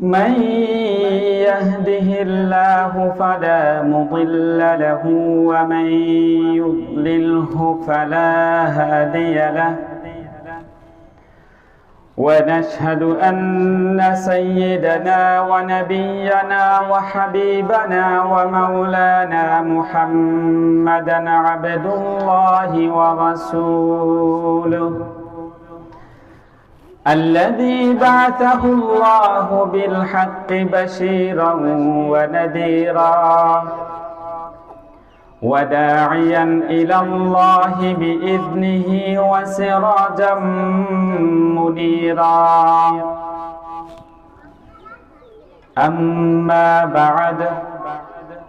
من يهده الله فلا مضل له ومن يضلله فلا هادي له. ونشهد أن سيدنا ونبينا وحبيبنا ومولانا محمدا عبد الله ورسوله. الذي بعثه الله بالحق بشيرا ونذيرا وداعيا إلى الله بإذنه وسراجا منيرا. أما بعد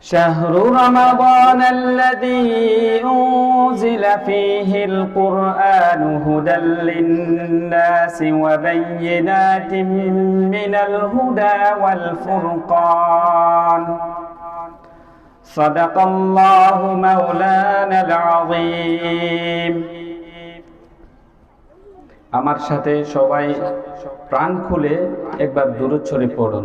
شهر رمضان الذي أنزل فيه القرآن هدى للناس وبينات من الهدى والفرقان صدق الله مولانا العظيم আমার সাথে সবাই প্রাণ খুলে একবার দূরত শরীফ পড়ুন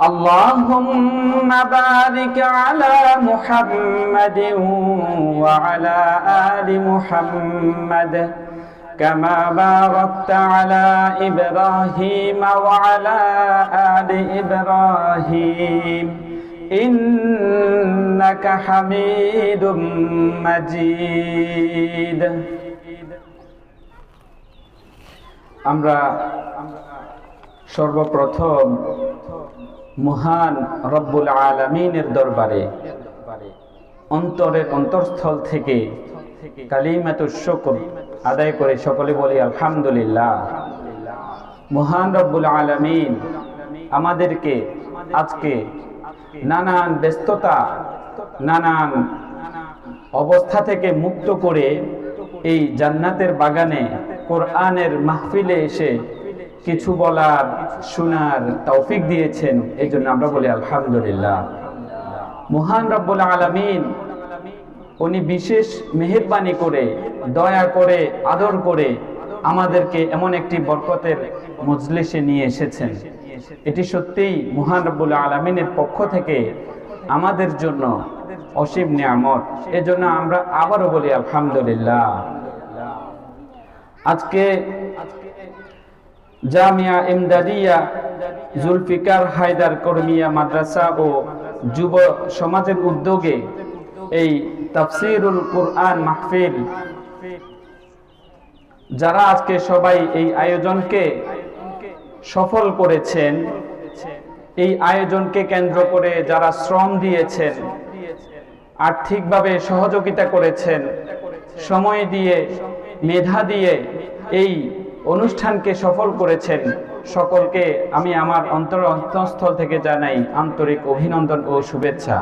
اللهم بارك على محمد وعلى آل محمد كما باركت على إبراهيم وعلى آل إبراهيم إنك حميد مجيد আমরা সর্বপ্রথম মহান রব্বুল আলমিনের দরবারে, অন্তরের অন্তরস্থল থেকে কালিমাত শকর আদায় করে সকলে বলি আলহামদুলিল্লাহ। মহান রব্বুল আলমিন আমাদেরকে আজকে নানান ব্যস্ততা, নানান অবস্থা থেকে মুক্ত করে এই জান্নাতের বাগানে কোরআনের মাহফিলে এসে কিছু বলার, শোনার তৌফিক দিয়েছেন এই জন্য আমরা বলি আলহামদুলিল্লাহ। মহান রব্বুল আলমিন, উনি বিশেষ মেহরবানি করে, দয়া করে, আদর করে আমাদেরকে এমন একটি বরকতের মজলিসে নিয়ে এসেছেন। এটি সত্যিই মহান রব্বুল আলমিনের পক্ষ থেকে আমাদের জন্য অসীম নিয়ামত। এজন্য আমরা আবারও বলি আলহামদুলিল্লাহ। আজকে জামিয়া ইমদাদিয়া জুলফিকার হায়দার কর্মিয়া মাদ্রাসা ও যুব সমাজের উদ্যোগে এই তাফসিরুল কোরআন মাহফিল। যারা আজকে সবাই এই আয়োজনকে সফল করেছেন, এই আয়োজনকে কেন্দ্র করে যারা শ্রম দিয়েছেন, আর্থিকভাবে সহযোগিতা করেছেন, সময় দিয়ে, মেধা দিয়ে এই অনুষ্ঠানকে সফল করেছেন। সকলকে আমি আমার অন্তর অন্তঃস্থল থেকে জানাই আন্তরিক অভিনন্দন ও শুভেচ্ছা।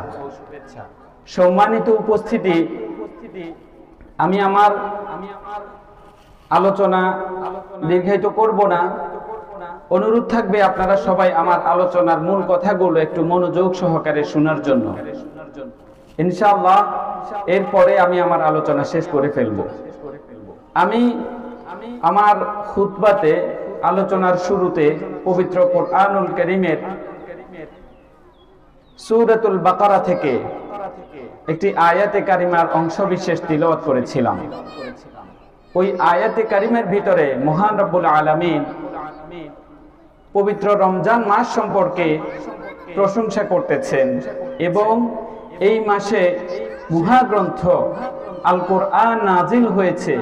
সম্মানিত উপস্থিতি, আমি আমার আলোচনা দীর্ঘায়িত করব না। অনুরোধ থাকবে আপনারা সবাই আমার আলোচনার মূল কথাগুলো একটু মনোযোগ সহকারে শোনার জন্য। ইনশাআল্লাহ, এরপরে আমি আমার আলোচনা শেষ করে ফেলব। আমি আমার খুতবাতে, আলোচনার শুরুতে পবিত্র কোরআনুল করিমের সূরাতুল বাকারা থেকে একটি আয়াতে কারিমার অংশ বিশেষ তিলওয়াত করেছিলাম। ওই আয়াতে কারিমের ভিতরে মহান রব্বুল আলামিন পবিত্র রমজান মাস সম্পর্কে প্রশংসা করতেছেন এবং এই মাসে মহাগ্রন্থ আল কোরআন নাজিল হয়েছে।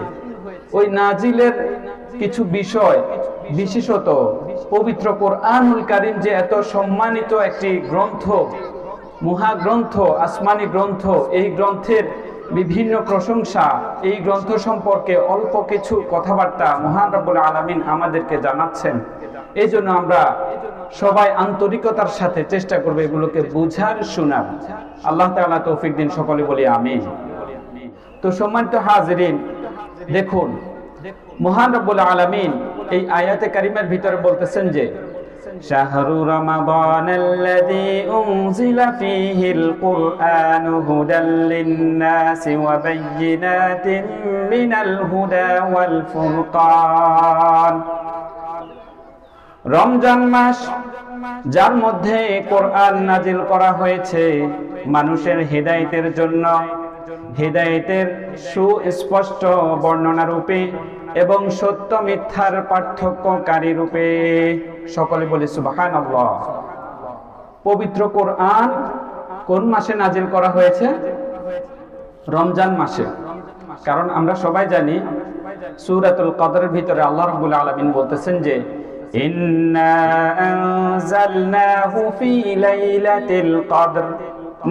ওই নাজিলের কিছু বিষয়, বিশেষত পবিত্র কোরআনুল কারিম যে এত সম্মানিত একটি গ্রন্থ, মহাগ্রন্থ, আসমানি গ্রন্থ, এই গ্রন্থের বিভিন্ন প্রশংসা, এই গ্রন্থ সম্পর্কে অল্প কিছু কথাবার্তা মহান রব্বুল আলামিন আমাদেরকে জানাচ্ছেন। এই জন্য আমরা সবাই আন্তরিকতার সাথে চেষ্টা করব এগুলোকে বুঝার শোনার আল্লাহ তাআলা তৌফিক দিন সকলে বলি আমিন। তো সম্মানিত হাজরিন দেখুন, মহান রব্বুল আলামিন এই আয়াতে কারিমের ভিতরে বলতেছেন যে, শাহরু রমাদান আল্লাযী উনজিলা ফীহিল কুরআন হুদাল লিন-নাস ওয়া বাইয়িনাতিন মিনাল হুদা ওয়াল ফুরকান। রমজান মাস, যার মধ্যে কোরআন নাজিল করা হয়েছে মানুষের হেদায়েতের জন্য হেদায়েতের সুস্পষ্ট বর্ণনা রূপে এবং সত্য মিথ্যার পার্থক্যকারী রূপে। সকলে বলে সুবাহান পবিত্র কোরআন কোন মাসে নাজিল করা হয়েছে? রমজান মাসে। কারণ আমরা সবাই জানি, সূরাতুল কদরের ভিতরে আল্লাহ রাব্বুল আলামিন বলতেছেন যে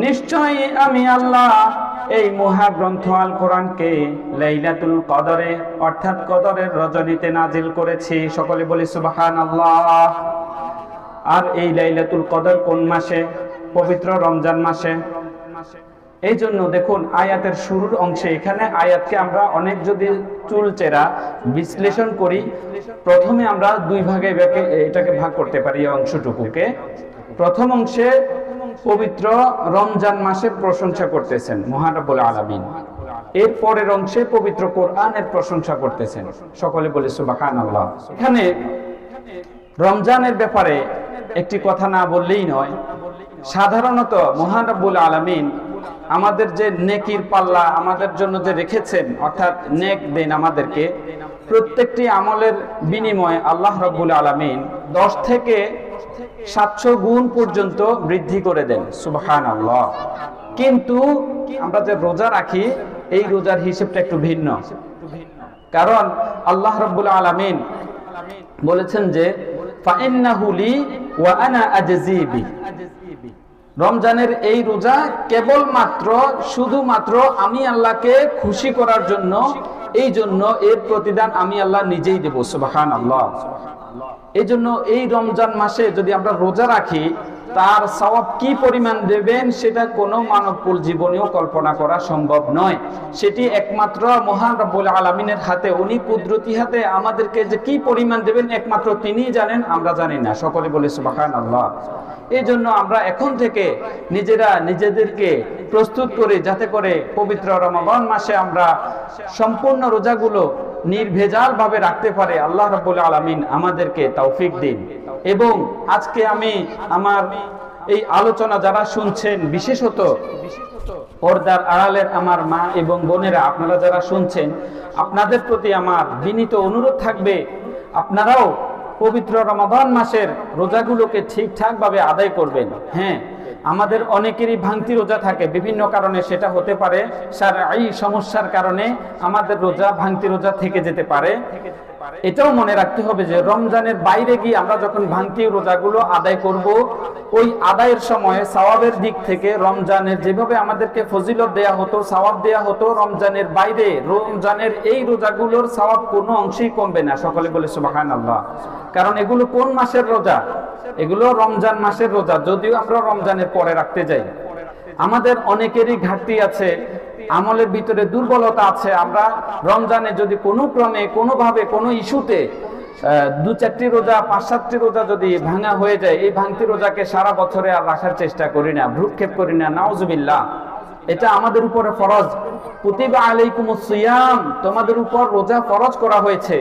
নিশ্চয়ই আমি আল্লাহ এই মহাগ্রন্থ আল কোরআনকে লাইলাতুল কদরে, অর্থাৎ কদরের রজনীতে নাজিল করেছি। সকলে বলি সুবাহান আল্লাহ আর এই লাইলাতুল কদর কোন মাসে? পবিত্র রমজান মাসে। এই জন্য দেখুন, আয়াতের শুরুর অংশে এখানে আয়াতকে আমরা অনেক যদি চুলচেরা বিশ্লেষণ করি, প্রথমে আমরা দুই ভাগে এটাকে ভাগ করতে পারি এই অংশটুকুকে। প্রথম অংশে পবিত্র রমজান মাসে প্রশংসা করতেছেন মহানবুল আলামিন। এর পরের অংশে পবিত্র কোরআনের প্রশংসা করতেছেন। সকলে বলে সুবাহান আল্লাহ এখানে রমজানের ব্যাপারে একটি কথা না বললেই নয়, সাধারণত মহানবুল আলামিন আমাদের যে নেকির পাল্লা আমাদের জন্য যে রেখেছেন, অর্থাৎ নেক দেন আমাদেরকে, প্রত্যেকটি আমলের বিনিময়ে আল্লাহ রব্বুল আলামিন দশ থেকে সাতশো গুণ পর্যন্ত বৃদ্ধি করে দেন সুবহান কিন্তু আমরা যে রোজা রাখি, এই রোজার হিসেবটা একটু ভিন্ন। কারণ আল্লাহ রব্বুল আলামিন বলেছেন যে রমজানের এই রোজা কেবলমাত্র, শুধুমাত্র আমি আল্লাহকে খুশি করার জন্য, এই জন্য এর প্রতিদান আমি আল্লাহ নিজেই দেব সুবাহান আল্লাহ এই জন্য এই রমজান মাসে যদি আমরা রোজা রাখি, তার সওয়াব কি পরিমাণ দেবেন সেটা কোনো মানবকুল জীবনেও কল্পনা করা সম্ভব নয়। সেটি একমাত্র মহান রব্বুল আলমিনের হাতে, উনি কুদরতি হাতে আমাদেরকে যে কি পরিমাণ দেবেন একমাত্র তিনিই জানেন, আমরা জানি না। সকলে বলে সুবাহান আল্লাহ এই জন্য আমরা এখন থেকে নিজেরা নিজেদেরকে প্রস্তুত করি, যাতে করে পবিত্র রমাবন মাসে আমরা সম্পূর্ণ রোজাগুলো নির্ভেজাল ভাবে রাখতে পারে আল্লাহ রব্বুল আলমিন আমাদেরকে তৌফিক দিন। এবং আজকে আমি আমার এই আলোচনা যারা শুনছেন, বিশেষত পর্দার আড়ালের আমার মা এবং বোনেরা, আপনারা যারা শুনছেন, আপনাদের প্রতি আমার বিনীত অনুরোধ থাকবে, আপনারাও পবিত্র রমাদান মাসের রোজাগুলোকে ঠিকঠাকভাবে আদায় করবেন। হ্যাঁ আমাদের অনেকেরই ভাঙতি রোজা থাকে। বিভিন্ন কারণে সেটা হতে পারে। সার এই সমস্যার কারণে আমাদের রোজা ভাঙতি রোজা থেকে যেতে পারে। এটাও মনে রাখতে হবে যে রমজানের বাইরে গিয়ে আমরা যখন ভাঙতি রোজাগুলো আদায় করব, ওই আদায়ের সময় সওয়াবের দিক থেকে রমজানের যেভাবে আমাদেরকে ফজিলত দেয়া হতো, সওয়াব দেয়া হতো, রমজানের বাইরে, রমজানের এই রোজাগুলোর সওয়াব কোনো অংশেই কমবে না। সকলে বলে সুবাহান আল্লাহ কারণ এগুলো কোন মাসের রোজা? এগুলো রমজান মাসের রোজা, যদিও আমরা রমজানের পরে রাখতে যাই। আমাদের অনেকেরই ঘাটতি আছে আমলের ভিতরে দুর্বলতা আছে, আমরা রমজানে যদি কোনো ক্রমে, কোনোভাবে, কোনো ইস্যুতে দু চারটি রোজা, পাঁচ সাতটি রোজা যদি ভাঙা হয়ে যায়, এই ভাঙতি রোজাকে সারা বছরে আর রাখার চেষ্টা করি না, ভ্রুক্ষেপ করি না নাওজবিল্লা এটা আমাদের উপরে ফরজ। প্রতিবা আলাইকুম সিয়াম, তোমাদের উপর রোজা ফরজ করা হয়েছে।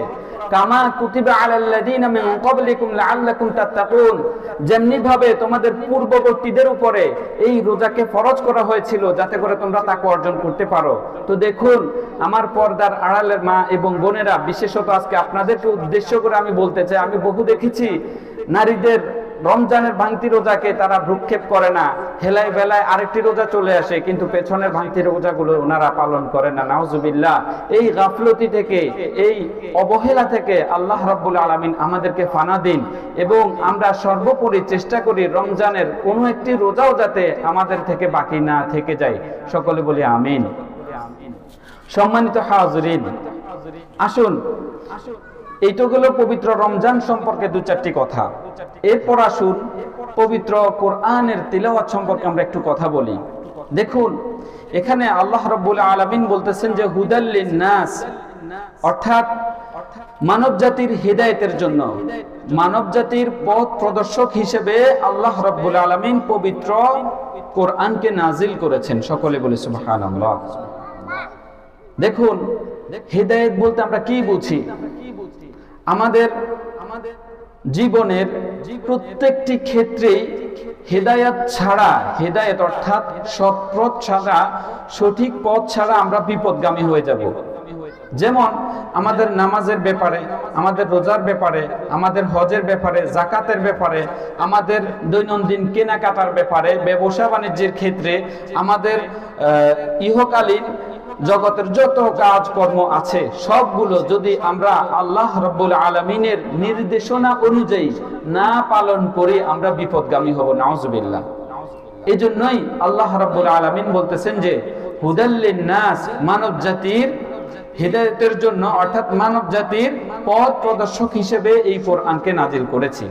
কামা কুতিবা আলাল্লাযীনা মিন ক্বাবলিকুম লাআল্লাকুম তাত্তাকুন। যেমনি ভাবে তোমাদের পূর্ববর্তীদের উপরে এই রোজাকে ফরজ করা হয়েছিল, যাতে করে তোমরা তাকওয়া অর্জন করতে পারো। তো দেখুন, আমার পর্দার আড়ালের মা এবং বোনেরা, বিশেষত আজকে আপনাদেরকে উদ্দেশ্য করে আমি বলতে চাই, আমি বহু দেখেছি নারীদের রমজানের ভাঙতি রোজাকে তারা ভ্রুক্ষেপ করে না। হেলায় বেলায় আরেকটি রোজা চলে আসে, কিন্তু পেছনের ভাঙতি রোজাগুলো ওনারা পালন করে না। নাউজুবিল্লাহ, এই গাফলতি থেকে, এই অবহেলা থেকে আল্লাহ রাব্বুল আলামিন আমাদেরকে ফানা দিন এবং আমরা সর্বোপরি চেষ্টা করি রমজানের কোনো একটি রোজাও যাতে আমাদের থেকে বাকি না থেকে যায়। সকলে বলি আমিন। সম্মানিত হাজরিন, আসুন আসুন এইটা হলো পবিত্র রমজান সম্পর্কে দু চারটি কথা। এরপর আসুন পবিত্র কোরআনের তিলাওয়াত সম্পর্কে আমরা একটু কথা বলি। দেখুন, এখানে আল্লাহ রব্বুল আলামিন বলতেছেন যে হুদাল্লিন নাস অর্থাৎ মানব জাতির হৃদায়তের জন্য। মানব জাতির পথ প্রদর্শক হিসেবে আল্লাহ রব্বুল আলামিন পবিত্র কোরআনকে নাজিল করেছেন। সকলে বলে, সুবহানাল্লাহ দেখুন, হৃদায়ত বলতে আমরা কি বুঝি? আমাদের আমাদের জীবনের প্রত্যেকটি ক্ষেত্রেই হেদায়াত ছাড়া, হেদায়েত অর্থাৎ সৎ পথ ছাড়া, সঠিক পথ ছাড়া আমরা বিপদগামী হয়ে যাব। যেমন আমাদের নামাজের ব্যাপারে, আমাদের রোজার ব্যাপারে, আমাদের হজের ব্যাপারে, জাকাতের ব্যাপারে, আমাদের দৈনন্দিন কেনাকাটার ব্যাপারে ব্যবসা বাণিজ্যের ক্ষেত্রে আমাদের ইহকালীন জগতের যত কাজকর্ম আছে, সবগুলো যদি আমরা আল্লাহ রব্বুল আলমিনের নির্দেশনা অনুযায়ী না পালন করে আমরা বিপদগামী হব, নাউজবিল্লাহ। এই জন্যই আল্লাহ রব্বুল আলমিন বলতেছেন যে হুদাল্লিন নাস মানব জাতির হৃদায়তের জন্য, অর্থাৎ মানব জাতির পথ প্রদর্শক হিসেবে এই কোরআনকে নাজিল করেছি।